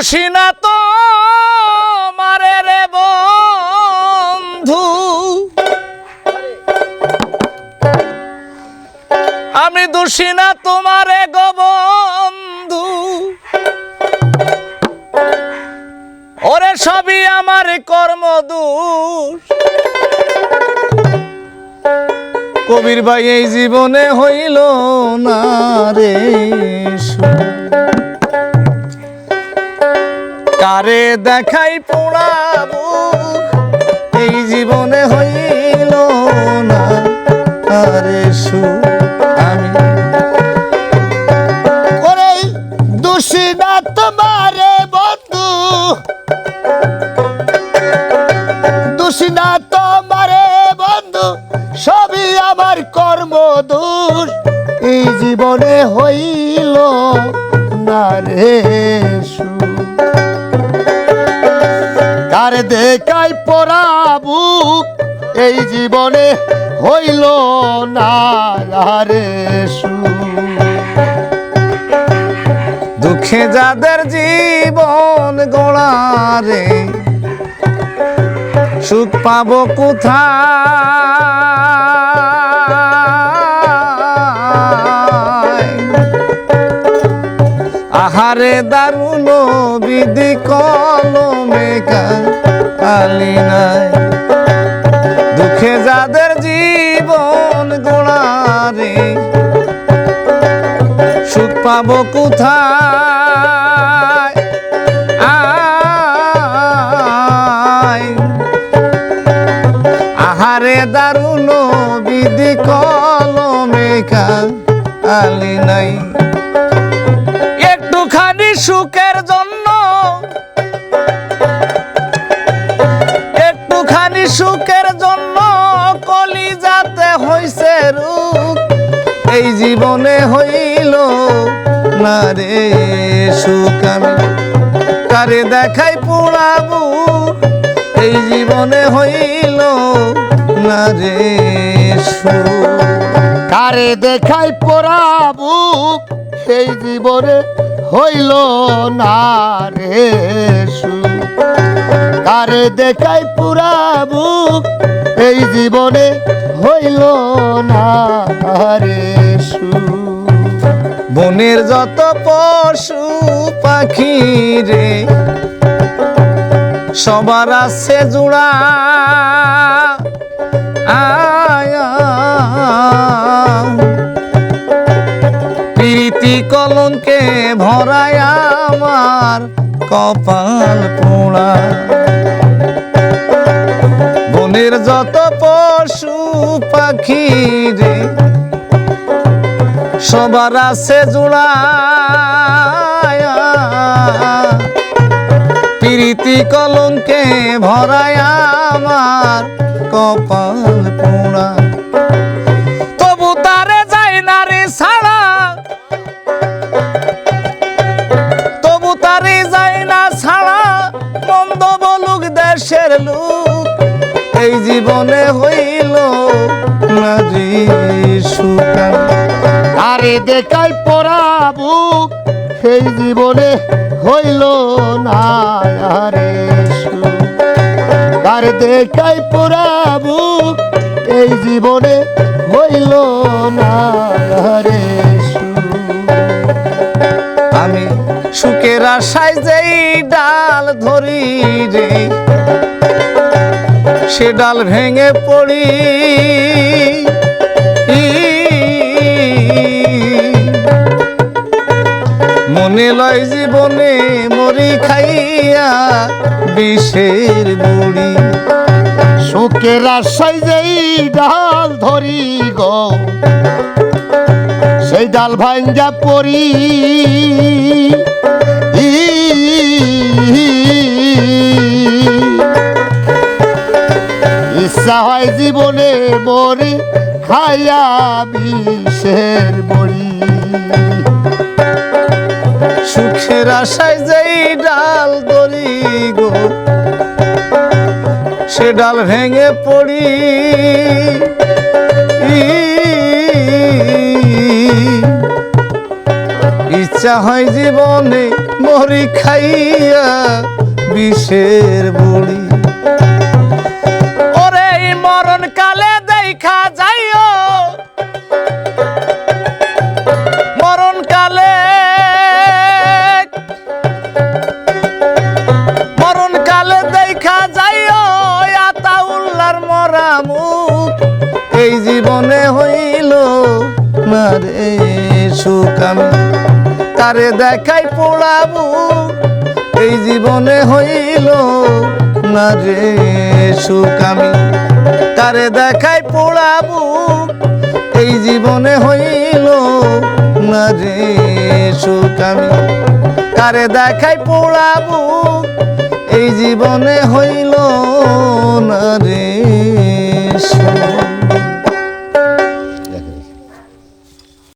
দোষী না তো মারে রে বন্ধু আমি দোষী না তোমারে গো বন্ধু ওরে সবই আমার কর্ম দোষ কবির ভাই এই জীবনে হইল না রে। কারে দেখাই পোড়াবো, এই জীবনে হইল না আরে সু আমি ওরে তোমারে বন্ধু, দোষী না তোমারে বন্ধু, সবই আমার কর্ম দোষ এই জীবনে হইল না রে সুখ। কার দেখাই পড়াবু এই জীবনে হইল না রে। দুঃখে যাদের জীবন গোড়ারে সুখ পাবো কোথায় আহারে দারুণ বিধি কলমে কালি নাই। দুঃখে যাদের জীবন গোড়ারে সুখ পাবো কোথায়? আহারে দারুণ বিধি কলমে আলি নাই। একটুখানি সুখের জন্য হইছে রূপ, এই জীবনে হইল না রে সুখ আমি কারে দেখাই পোড়াবু এই জীবনে হইল না রে কারে দেখাই পড়াবু সেই জীবনে হইল না রে। কারে দেখাই পুরাবু এই জীবনে হইল না রে সু বনের যত পশু পাখি রে, সবার আছে জুড়া আয়া প্রীতি কলঙ্কে ভরায় আমার কপাল পোড়া। বনের যত পশু পাখি রে, সবার আছে জোড়ায়া। প্রীতি কলঙ্কে ভরায় আমার কপাল পোড়া। তবু তারে যায় না রে ছাড়া। তবু তারে যায় না ছাড়া। মন্দ বলুক দেশের লোক এই জীবনে হইল না রে সুখান দেখাই পড়াবু সেই জীবনে হইল না রে। দেখাই পড়াবু এই জীবনে হইল না আমি সুখের আশায় যেই ডাল ধরি সে ডাল ভেঙে পড়ি। মনে লয় জীবনে মরি খাইয়া বিষের বুড়ি সুখের আশাই যেই ডাল ধরি গো, সেই ডাল ভাঙ্গা পড়ি। ইচ্ছা হয় জীবনে মরে খাইয়া বিষের বড়ি। সুখের আশায় যেই ডাল ধরি গো, সে ডাল ভেঙে পড়ি। ইচ্ছা হয় জীবনে মরি, খাইয়া বিষের বড়ি। এই জীবনে হইল না রে তারে দেখাই পোড়াবো এই জীবনে হইল না রে সুকামি তারে দেখাই পোড়াবো এই জীবনে হইল না রে সুকামি তারে দেখাই পোড়াবো এই জীবনে হইল না রে Thank you.